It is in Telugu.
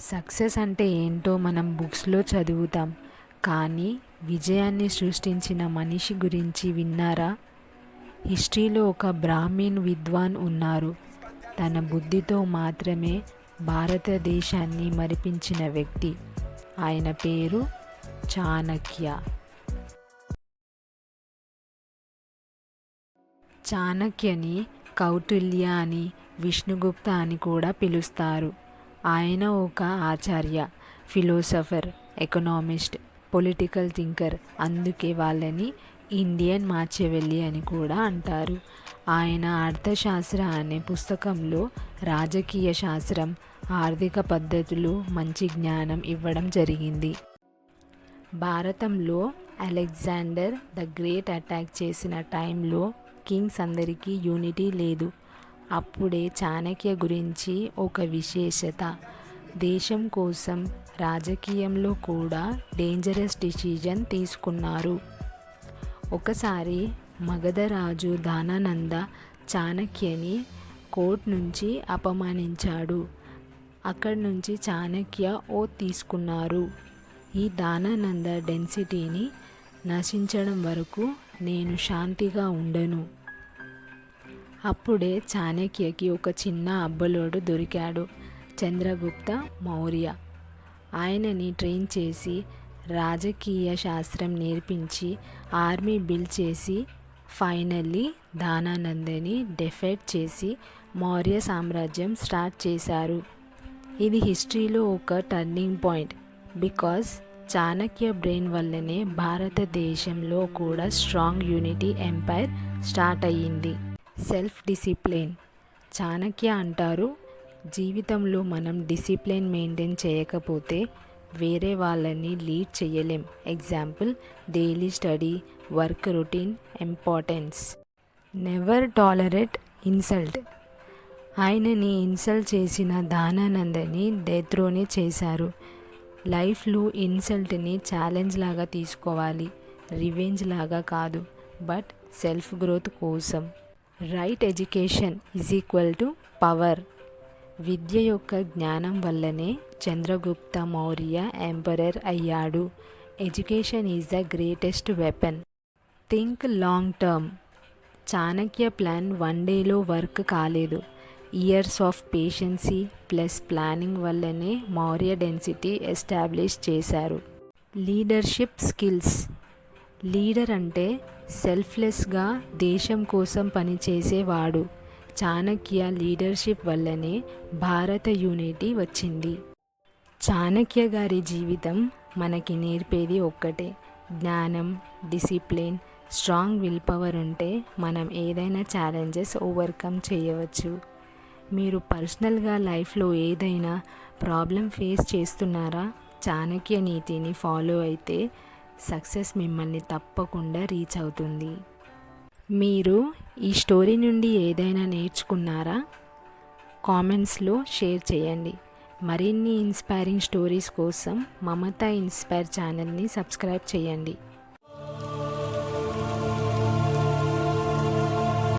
సక్సెస్ అంటే ఏంటో మనం బుక్స్లో చదువుతాం. కానీ విజయాన్ని సృష్టించిన మనిషి గురించి విన్నారా? హిస్టరీలో ఒక బ్రాహ్మీణ్ విద్వాన్ ఉన్నారు. తన బుద్ధితో మాత్రమే భారతదేశాన్ని మరిపించిన వ్యక్తి. ఆయన పేరు చాణక్య. చాణక్యని కౌటిల్య అని విష్ణుగుప్త అని కూడా పిలుస్తారు. ఆయన ఒక ఆచార్య ఫిలోసఫర్ ఎకనామిస్ట్ పొలిటికల్ థింకర్ అందుకే వాళ్ళని ఇండియన్ మాచివెల్లి అని కూడా అంటారు. ఆయన అర్థశాస్త్ర అనే పుస్తకంలో రాజకీయ శాస్త్రం ఆర్థిక పద్ధతులు మంచి జ్ఞానం ఇవ్వడం జరిగింది. భారతంలో అలెగ్జాండర్ ద గ్రేట్ అటాక్ చేసిన టైంలో కింగ్స్ అందరికీ యూనిటీ లేదు. అప్పుడే చాణక్య గురించి ఒక విశేషత. దేశం కోసం రాజకీయంలో కూడా డేంజరస్ డిసిజన్ తీసుకున్నారు. ఒకసారి మగధరాజు దానానంద చాణక్యని కోర్ట్ నుంచి అపమానించాడు. అక్కడి నుంచి చాణక్య ఓ తీసుకున్నారు. ఈ దానానంద డెన్సిటీని నశించడం వరకు నేను శాంతిగా ఉండను. అప్పుడే చాణక్యకి ఒక చిన్న అబ్బలోడు దొరికాడు చంద్రగుప్త మౌర్య. ఆయనని ట్రైన్ చేసి రాజకీయ శాస్త్రం నేర్పించి ఆర్మీ బిల్డ్ చేసి ఫైనల్లీ దానానందని డెఫెట్ చేసి మౌర్య సామ్రాజ్యం స్టార్ట్ చేశారు. ఇది హిస్టరీలో ఒక turning point. Because Chanakya brain వల్లనే భారతదేశంలో కూడా స్ట్రాంగ్ యూనిటీ ఎంపైర్ స్టార్ట్ అయ్యింది. సెల్ఫ్ డిసిప్లిన్ చాణక్య అంటారు జీవితంలో మనం డిసిప్లిన్ మెయింటైన్ చేయకపోతే వేరే వాళ్ళని లీడ్ చేయలేం. Example daily study work routine importance. Never tolerate insult. ఆయనని ఇన్సల్ట్ చేసిన దానానందని డెత్రోనే చేశారు. లైఫ్లో ఇన్సల్ట్ని ఛాలెంజ్ లాగా తీసుకోవాలి రివెంజ్ లాగా కాదు బట్ సెల్ఫ్ గ్రోత్ కోసం. Right education is equal to power విద్య యొక్క జ్ఞానం వల్లనే చంద్రగుప్త మౌర్య ఎంపరర్ అయ్యాడు. Education is the greatest weapon think long term Chanakya plan one డేలో వర్క్ కాలేదు. Years of patience plus planning వల్లనే మౌర్య డెన్సిటీ ఎస్టాబ్లిష్ చేశారు. లీడర్షిప్ స్కిల్స్ లీడర్ అంటే సెల్ఫ్లెస్గా దేశం కోసం పనిచేసేవాడు. చాణక్య లీడర్షిప్ వల్లనే భారత యూనిటీ వచ్చింది. చాణక్య గారి జీవితం మనకి నేర్పేది ఒక్కటే. జ్ఞానం డిసిప్లిన్ స్ట్రాంగ్ విల్ పవర్ ఉంటే మనం ఏదైనా ఛాలెంజెస్ ఓవర్కమ్ చేయవచ్చు. మీరు పర్సనల్గా లైఫ్లో ఏదైనా ప్రాబ్లం ఫేస్ చేస్తున్నారా? చాణక్య నీతిని ఫాలో అయితే సక్సెస్ మిమ్మల్ని తప్పకుండా రీచ్ అవుతుంది. మీరు ఈ స్టోరీ నుండి ఏదైనా నేర్చుకున్నారా? కామెంట్స్లో షేర్ చేయండి. మరిన్ని ఇన్స్పైరింగ్ స్టోరీస్ కోసం మమతా ఇన్స్పైర్ ఛానల్ని సబ్స్క్రైబ్ చేయండి.